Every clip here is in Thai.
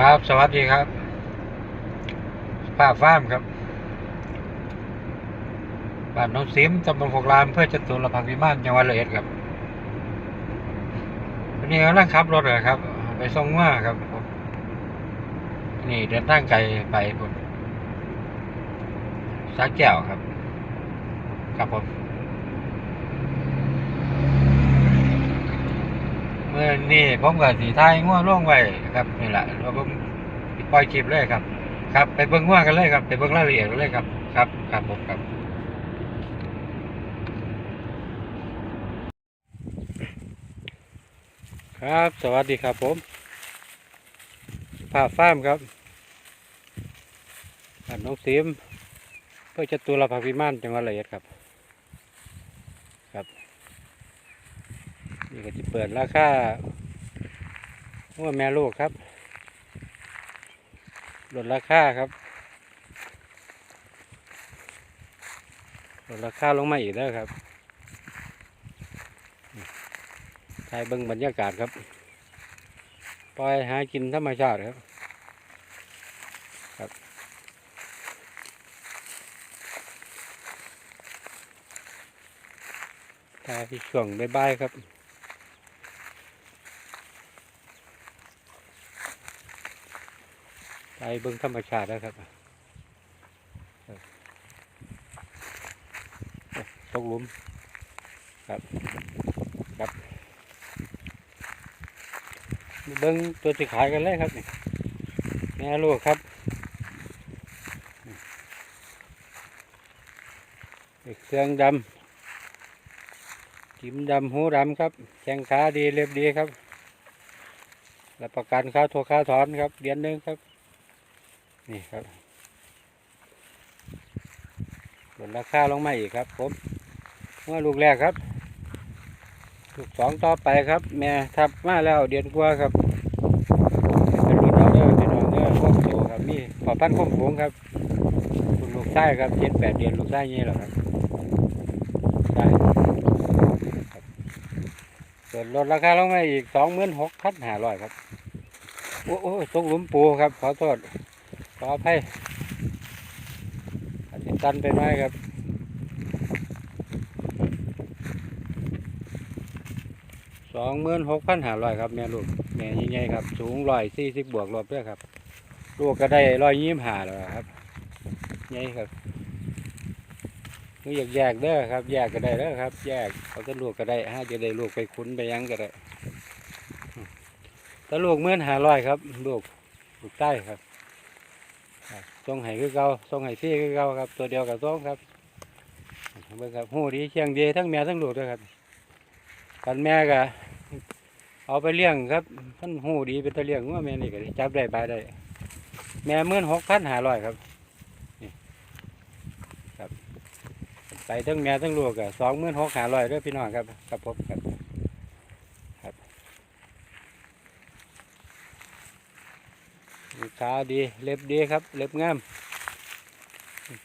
ครับ สวัสดีครับป้าฟ้ามครับ บ้านน้องซิมตำบลโคกรามเพื่อจะตุลพักพิมานจังหวัดระยองครับวันนี้กำลังขับรถเลยครับ ไปส่งว่าครับ นี่เดินทางไกลไปผมสักแก้วครับ ครับผม มื่อนี่ผมกับสีไทยง่วงล่วงไว้ครับนี่แหละเราผมปล่อยคลิปเลยครับ ครับ ไปเบิ้งง่วงกันเลยครับ ไปเบิ้งรายละเอียดกันเลยครับ ครับครับผมครับครับ สวัสดีครับผมภาฟ้ามครับบ้านน้องซิมเพื่อจะตัวละพักพิมานจังหวัดระยองครับ ครับ นี่ก็จะเปิดราคาว่าแม่ลูกครับลดราคาครับลดราคาลงมาอีกแล้วครับถ่ายเบิ่งบรรยากาศครับ ปล่อยหากินธรรมชาติครับ ครับ ถ่ายช่วงบ่ายๆครับ ไปเบิ่งธรรมชาติแล้วครับตกหลุมครับครับเบิ่งตัวที่ขายกันเลยครับนี่แม่ลูกครับเครื่องดำจิ้มดำหูดำครับแข้งขาดีเรียบดีครับรับประกันค่าโทรค่าถอนครับเดือนหนึ่งครับ นี่ครับลดราคาลงมาอีกครับ ผมเมื่อลูกแรกครับ ลูกสองต่อไปครับ แม่ทับมาแล้วเดือนกว่าครับเป็นรุ่นเอาเด้อพี่น้องเด้อพวกโตครับมีพอพันธุ์ข้มฝูงครับคุณลูกไส้ครับเจ็ดแปดเดือนลูกไส้ยี่หรอครับใช่ครับส่วนลดราคาลงมาอีกสองหมื่นหกพันห้าร้อยครับ โอ้โอ้ตกหลุมปูครับ ขอโทษ ขออภัยอาจจะตันไปหน่อยครับสองหมื่นหกพันห้าร้อยครับแม่ลูกแม่ยิ่งใหญ่ครับ สูงร้อยสี่สิบบวกรอบด้วยครับ ลูกก็ได้ร้อยยี่สิบห้าแล้วครับใหญ่ครับนี่อยากแยกเด้อครับ แยกก็ได้เด้อครับ แยกเอาแต่ลูกก็ได้ห้าจะได้ลูกไปคุ้นไปยังก็ได้ถ้าลูกเมื่อนห้าร้อยครับ ลูกลูกใต้ครับ ทรงไห้คือเก่าทรงไห้ที่คือเก่าครับ ตัวเดียวกับทรงครับเบิ่งครับหูดีเชียงดีทั้งแม่ทั้งลูกด้วยครับกันแม่ก็เอาไปเลี้ยงครับมันหูดีเป็นตัวเลี้ยงว่าแม่นี่ก็จับได้บาได้ แม่เมื่อนหกพันห้าร้อยครับนี่ครับ ไปทั้งแม่ทั้งลูกก็สองหมื่นหกห้าร้อยด้วยพี่น้องครับครับผมครับครับ ขาดี เล็บดีครับ เล็บงาม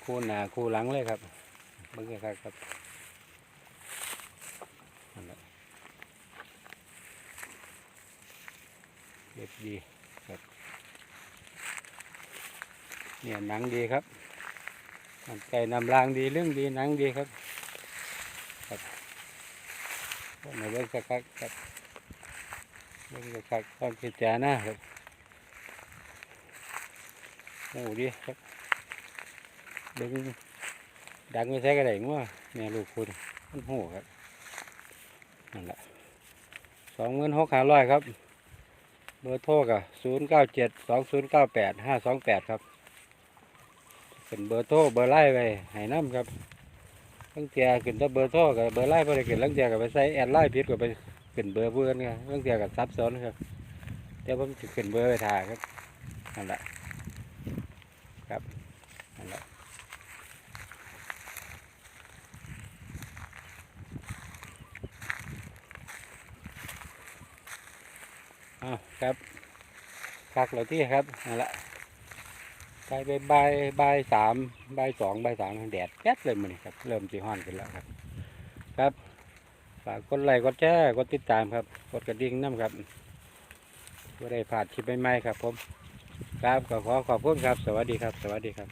คู่หน้าคู่หลังเลยครับเบิ่งครับครับเล็บดีครับ เนี่ยหนังดีครับมันไก่นำรางดีเรื่องดีหนังดีครับ ครับในเบิ่งคักครับเบิ่งคักๆต้องพิจารณาครับ โอ้ดีครับเบิ่งดังไม่ใช่กระไดงัวแม่ลูกคุณมันโหครับนั่นแหละสองเงินหกห้าร้อยครับ เบอร์โทรกับศูนย์เก้าเจ็ดสองศูนย์เก้าแปดห้าสองแปดครับ เป็นเบอร์โทรเบอร์ไล่ไปให้น้ำครับตั้งแต่ขึ้นแต่เบอร์โทรกับเบอร์ไล่ไปเลยขึ้นตั้งแต่กับไปใส่แอดไล่ผิดกับไปขึ้นเบอร์เพื่อนครับตั้งแต่กับซับซ้อนครับเดี๋ยวผมจะขึ้นเบอร์ไปถ่ายครับนั่นแหละ ครับนั่นแหละอ้าวครับพักเราที่ครับนั่นแหละไปไปใบายบ่ายสามใบสองใบสามแดดแจ๊ดเลยมันครับ เริ่มจีฮ้อนขึ้นแล้วครับ ครับฝากกดไลค์กดแชร์กดติดตามครับ กดกระดิ่งน้ำครับก็ได้ผ่านคลิปใหม่ๆครับผม ครับก็ขอขอบคุณครับ สวัสดีครับ สวัสดีครับ